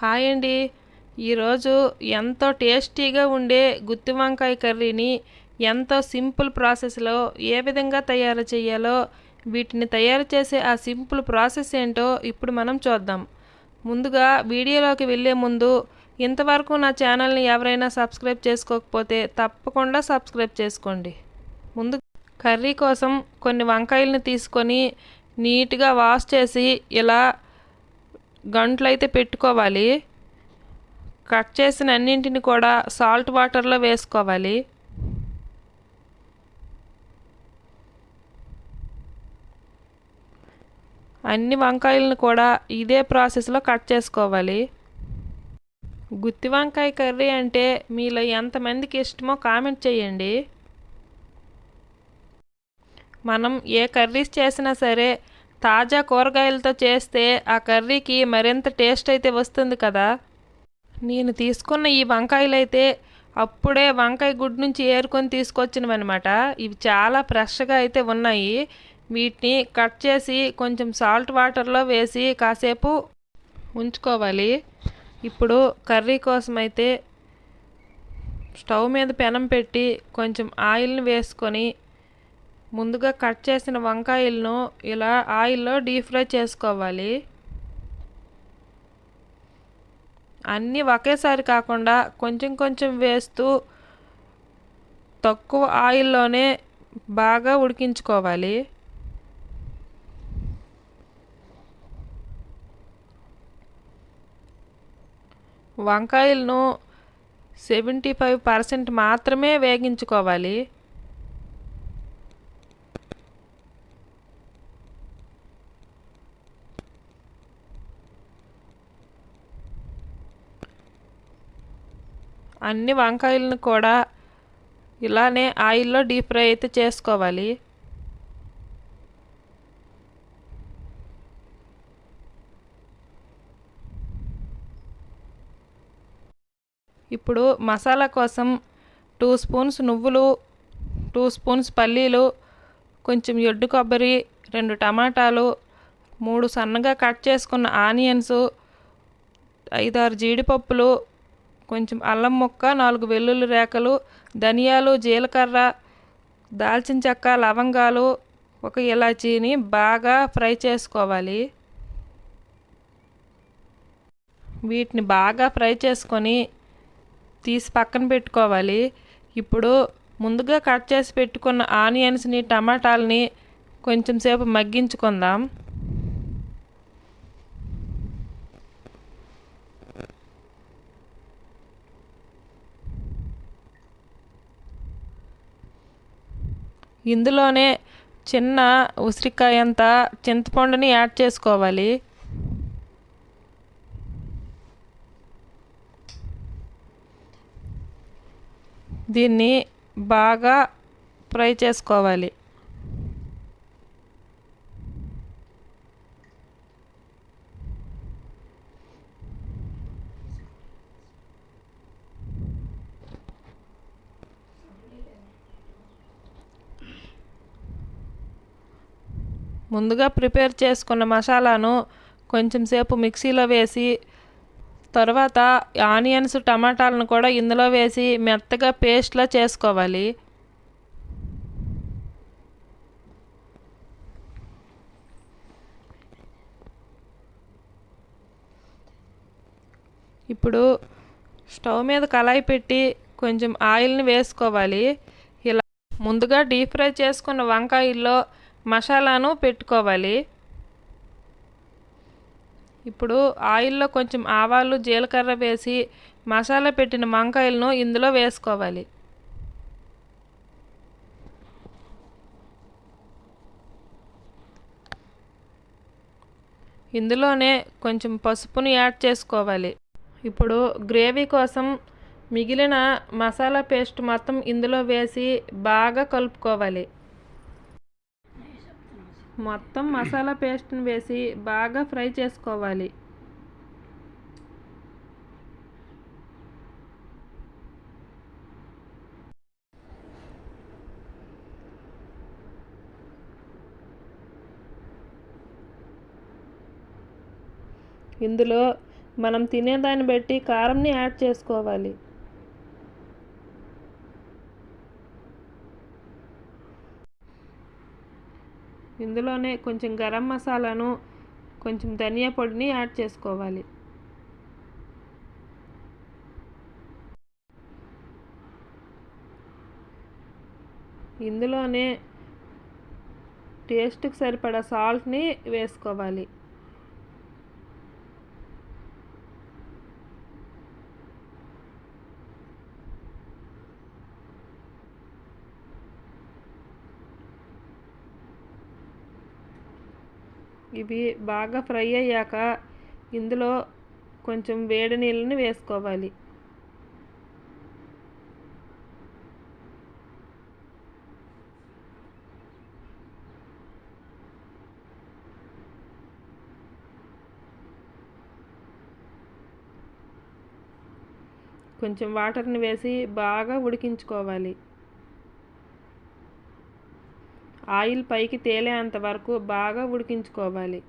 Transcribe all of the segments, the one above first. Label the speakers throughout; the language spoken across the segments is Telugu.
Speaker 1: హాయ్ అండి. ఈరోజు ఎంతో టేస్టీగా ఉండే గుత్తి వంకాయ కర్రీని ఎంతో సింపుల్ ప్రాసెస్లో ఏ విధంగా తయారు చేయాలో వీటిని తయారు చేసే ఆ సింపుల్ ప్రాసెస్ ఏంటో ఇప్పుడు మనం చూద్దాం. ముందుగా వీడియోలోకి వెళ్ళే ముందు ఇంతవరకు నా ఛానల్ని ఎవరైనా సబ్స్క్రైబ్ చేసుకోకపోతే తప్పకుండా సబ్స్క్రైబ్ చేసుకోండి. ముందు కర్రీ కోసం కొన్ని వంకాయలను తీసుకొని నీట్గా వాష్ చేసి ఇలా గంటలు అయితే పెట్టుకోవాలి. కట్ చేసిన అన్నింటిని కూడా సాల్ట్ వాటర్లో వేసుకోవాలి. అన్ని వంకాయలను కూడా ఇదే ప్రాసెస్లో కట్ చేసుకోవాలి. గుత్తి వంకాయ కర్రీ అంటే మీలో ఎంతమందికి ఇష్టమో కామెంట్ చేయండి. మనం ఏ కర్రీస్ చేసినా సరే తాజా కూరగాయలతో చేస్తే ఆ కర్రీకి మరింత టేస్ట్ అయితే వస్తుంది కదా. నేను తీసుకున్న ఈ వంకాయలు అయితే అప్పుడే వంకాయ గుడ్డు నుంచి ఏరుకొని తీసుకొచ్చినవన్నమాట. ఇవి చాలా ఫ్రెష్గా అయితే ఉన్నాయి. వీటిని కట్ చేసి కొంచెం సాల్ట్ వాటర్లో వేసి కాసేపు ఉంచుకోవాలి. ఇప్పుడు కర్రీ కోసం అయితే స్టవ్ మీద పెనం పెట్టి కొంచెం ఆయిల్ని వేసుకొని ముందుగా కట్ చేసిన వంకాయలను ఇలా ఆయిల్లో డీప్ ఫ్రై చేసుకోవాలి. అన్నీ ఒకేసారి కాకుండా కొంచెం కొంచెం వేస్తూ తక్కువ ఆయిల్లోనే బాగా ఉడికించుకోవాలి. వంకాయలను సెవెంటీ ఫైవ్ పర్సెంట్ మాత్రమే వేగించుకోవాలి. అన్ని వంకాయలను కూడా ఇలానే ఆయిల్లో డీప్ ఫ్రై అయితే చేసుకోవాలి. ఇప్పుడు మసాలా కోసం టూ స్పూన్స్ నువ్వులు టూ స్పూన్స్ పల్లీలు కొంచెం ఎడ్డు కొబ్బరి రెండు టమాటాలు మూడు సన్నగా కట్ చేసుకున్న ఆనియన్స్ ఐదారు జీడిపప్పులు కొంచెం అల్లం ముక్క నాలుగు వెల్లుల్లి రేకలు ధనియాలు జీలకర్ర దాల్చిన చెక్క లవంగాలు ఒక ఇలాచీని బాగా ఫ్రై చేసుకోవాలి. వీటిని బాగా ఫ్రై చేసుకొని తీసి పక్కన పెట్టుకోవాలి. ఇప్పుడు ముందుగా కట్ చేసి పెట్టుకున్న ఆనియన్స్ని టమాటాలని కొంచెం సేపు మగ్గించుకుందాం. ఇందులోనే చిన్న ఉసిరికాయ అంత చింతపండుని యాడ్ చేసుకోవాలి. దీన్ని బాగా ఫ్రై చేసుకోవాలి. ముందుగా ప్రిపేర్ చేసుకున్న మసాలాను కొంచెం సేపు మిక్సీలో వేసి తర్వాత ఆనియన్స్ టమాటాలను కూడా ఇందులో వేసి మెత్తగా పేస్ట్లా చేసుకోవాలి. ఇప్పుడు స్టవ్ మీద కళాయి పెట్టి కొంచెం ఆయిల్ని వేసుకోవాలి. ఇలా ముందుగా డీప్ ఫ్రై చేసుకున్న వంకాయల్లో మసాలాను పెట్టుకోవాలి. ఇప్పుడు ఆయిల్లో కొంచెం ఆవాలు జీలకర్ర వేసి మసాలా పెట్టిన వంకాయలను ఇందులో వేసుకోవాలి. ఇందులోనే కొంచెం పసుపును యాడ్ చేసుకోవాలి. ఇప్పుడు గ్రేవీ కోసం మిగిలిన మసాలా పేస్ట్ మొత్తం ఇందులో వేసి బాగా కలుపుకోవాలి. మొత్తం మసాలా పేస్ట్ని వేసి బాగా ఫ్రై చేసుకోవాలి. ఇందులో మనం తినేదాన్ని బట్టి కారంని యాడ్ చేసుకోవాలి. ఇందులోనే కొంచెం గరం మసాలాను కొంచెం ధనియా పొడిని యాడ్ చేసుకోవాలి. ఇందులోనే టేస్ట్కి సరిపడా సాల్ట్ని వేసుకోవాలి. ఇవి బాగా ఫ్రై అయ్యాక ఇందులో కొంచెం వేడి నీళ్ళని వేసుకోవాలి. కొంచెం వాటర్ని వేసి బాగా ఉడికించుకోవాలి. ఆయిల్ పైకి తేలేంత వరకు బాగా ఉడికించుకోవాలి.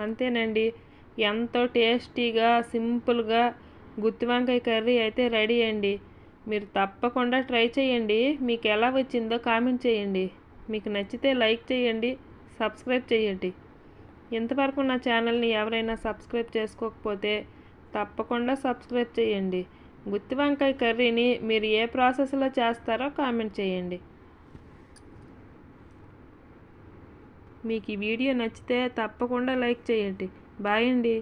Speaker 1: అంతేనండి. ఎంతో టేస్టీగా సింపుల్గా గుత్తి వంకాయ కర్రీ అయితే రెడీ అండి. మీరు తప్పకుండా ట్రై చేయండి. మీకు ఎలా వచ్చిందో కామెంట్ చేయండి. మీకు నచ్చితే లైక్ చేయండి సబ్స్క్రైబ్ చేయండి. ఇంతవరకు నా ఛానల్ని ఎవరైనా సబ్స్క్రైబ్ చేసుకోకపోతే తప్పకుండా సబ్స్క్రైబ్ చేయండి. గుత్తి వంకాయ కర్రీని మీరు ఏ ప్రాసెస్లో చేస్తారో కామెంట్ చేయండి. మీకు ఈ వీడియో నచ్చితే తప్పకుండా లైక్ చేయండి. బాయ్ అండి.